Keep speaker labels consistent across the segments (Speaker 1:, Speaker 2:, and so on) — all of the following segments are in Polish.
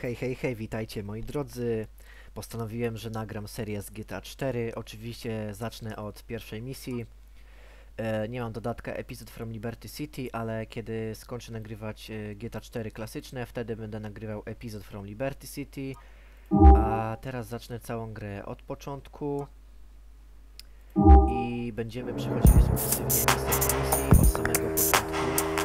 Speaker 1: Hej, hej, hej, witajcie moi drodzy. Postanowiłem, że nagram serię z GTA 4. Oczywiście zacznę od pierwszej misji. E, nie mam dodatka Episode from Liberty City, ale kiedy skończę nagrywać e, GTA 4 klasyczne, wtedy będę nagrywał Episode from Liberty City. A teraz zacznę całą grę od początku. I będziemy przechodzili sukcesywnie misję od samego początku.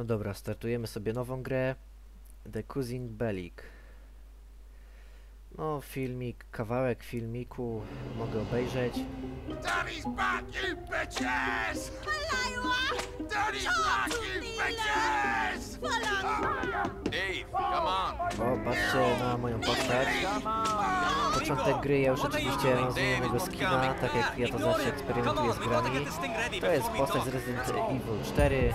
Speaker 1: No dobra, startujemy sobie nową grę. The Cousin Bellic. No, filmik, kawałek filmiku mogę obejrzeć.
Speaker 2: Daddy's back, you bitches! Daddy's back, you bitches!
Speaker 3: Dave, come on.
Speaker 1: O, patrzcie na moją postać. Początek gry, ja już oczywiście mam zmienionego skina, tak jak ja to zawsze eksperymentuję z grami. To jest postać z Resident Evil 4.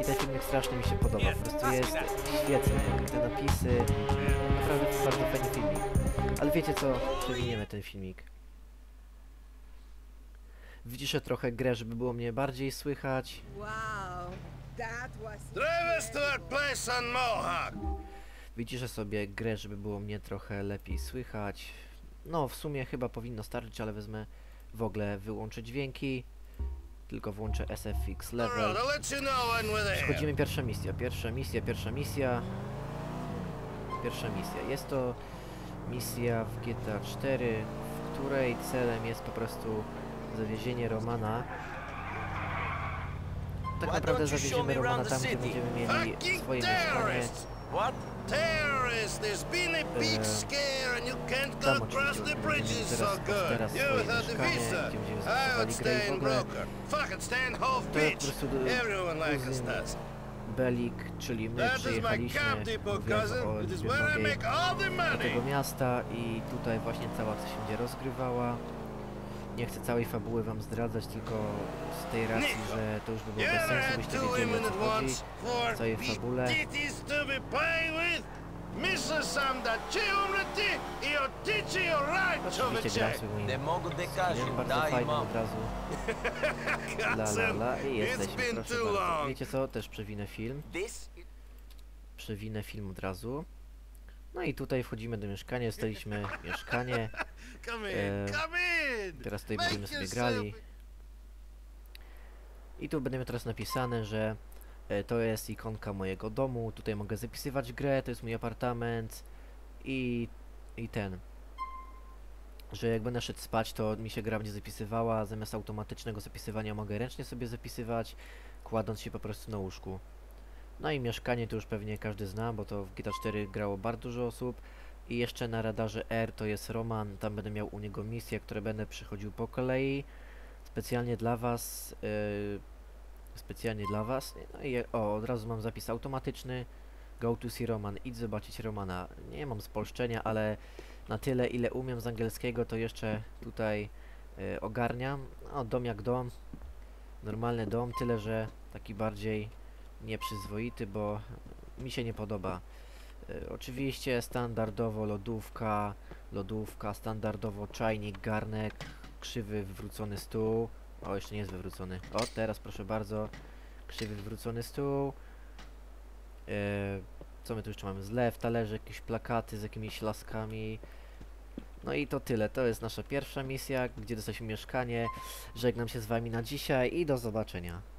Speaker 1: I ten filmik strasznie mi się podoba, po prostu jest świetny. Te napisy, naprawdę bardzo fajny filmik. Ale wiecie co, przewiniemy ten filmik. Wyciszę trochę grę, żeby było mnie bardziej słychać.
Speaker 4: Wow, that was
Speaker 2: Drive us to that place on Mohawk!
Speaker 1: Wyciszę sobie grę, żeby było mnie trochę lepiej słychać. No, w sumie chyba powinno starczyć, ale wezmę w ogóle wyłączę dźwięki. Tylko włączę SFX level. Przechodzimy pierwsza misja, pierwsza misja, pierwsza misja. Pierwsza misja. Jest to misja w GTA 4, w której celem jest po prostu zawiezienie Romana. Tak naprawdę zawieziemy Romana tam, gdzie będziemy mieli swoje mieszkanie.
Speaker 2: Terrorists! There's been a big
Speaker 1: Uh,
Speaker 2: scare and you can't go across the bridges so good. You without the
Speaker 1: mieszkanie,
Speaker 2: visa. I would stay
Speaker 1: w
Speaker 2: in. Broker. Fucking stand
Speaker 1: prostu d-
Speaker 2: Everyone like us does.
Speaker 1: Belik, czyli my
Speaker 2: That is my
Speaker 1: przyjechaliśmy
Speaker 2: camp depot,
Speaker 1: mówiąc
Speaker 2: cousin.
Speaker 1: o
Speaker 2: It is
Speaker 1: liczbie
Speaker 2: where I
Speaker 1: mnogiej
Speaker 2: make all the
Speaker 1: do
Speaker 2: money.
Speaker 1: tego miasta i tutaj właśnie cała akcja się będzie rozgrywała nie chcę całej fabuły wam zdradzać, tylko z tej racji, że to już by było bez sensu, byście wiedzieli co chodzi,
Speaker 2: co jest
Speaker 1: w fabule.
Speaker 2: Myślę sam da ci umryti i otyczy o
Speaker 3: człowiecze! Nie
Speaker 1: mogę
Speaker 3: dekać,
Speaker 1: bardzo
Speaker 3: fajny
Speaker 1: od razu. La la la i jesteśmy, proszę bardzo. Wiecie co, też przewinę film. Przewinę film od razu. No i tutaj wchodzimy do mieszkania, staliśmy mieszkanie.
Speaker 2: Come in,
Speaker 1: Eh,
Speaker 2: come in.
Speaker 1: Teraz tutaj będziemy sobie grali. I tu będzie teraz napisane, że e, to jest ikonka mojego domu, tutaj mogę zapisywać grę, to jest mój apartament i, i ten. Że jak będę szedł spać, to mi się gra będzie zapisywała, zamiast automatycznego zapisywania mogę ręcznie sobie zapisywać, kładąc się po prostu na łóżku. No i mieszkanie to już pewnie każdy zna, bo to w GTA 4 grało bardzo dużo osób. I jeszcze na radarze R to jest Roman, tam będę miał u niego misje, które będę przechodził po kolei. Specjalnie dla was. Yy, specjalnie dla was. No i o, od razu mam zapis automatyczny. Go to see Roman, idź zobaczyć Romana. Nie mam spolszczenia, ale na tyle ile umiem z angielskiego to jeszcze tutaj yy, ogarniam. No, dom jak dom. Normalny dom, tyle że taki bardziej nieprzyzwoity, bo mi się nie podoba. Y, Oczywiście standardowo lodówka, lodówka, standardowo czajnik, garnek, krzywy wywrócony stół. O, jeszcze nie jest wywrócony. O, teraz proszę bardzo. Krzywy wywrócony stół. Y, co my tu jeszcze mamy? Zlew, talerze, jakieś plakaty z jakimiś laskami. No i to tyle. To jest nasza pierwsza misja, gdzie dostaliśmy mieszkanie. Żegnam się z wami na dzisiaj i do zobaczenia.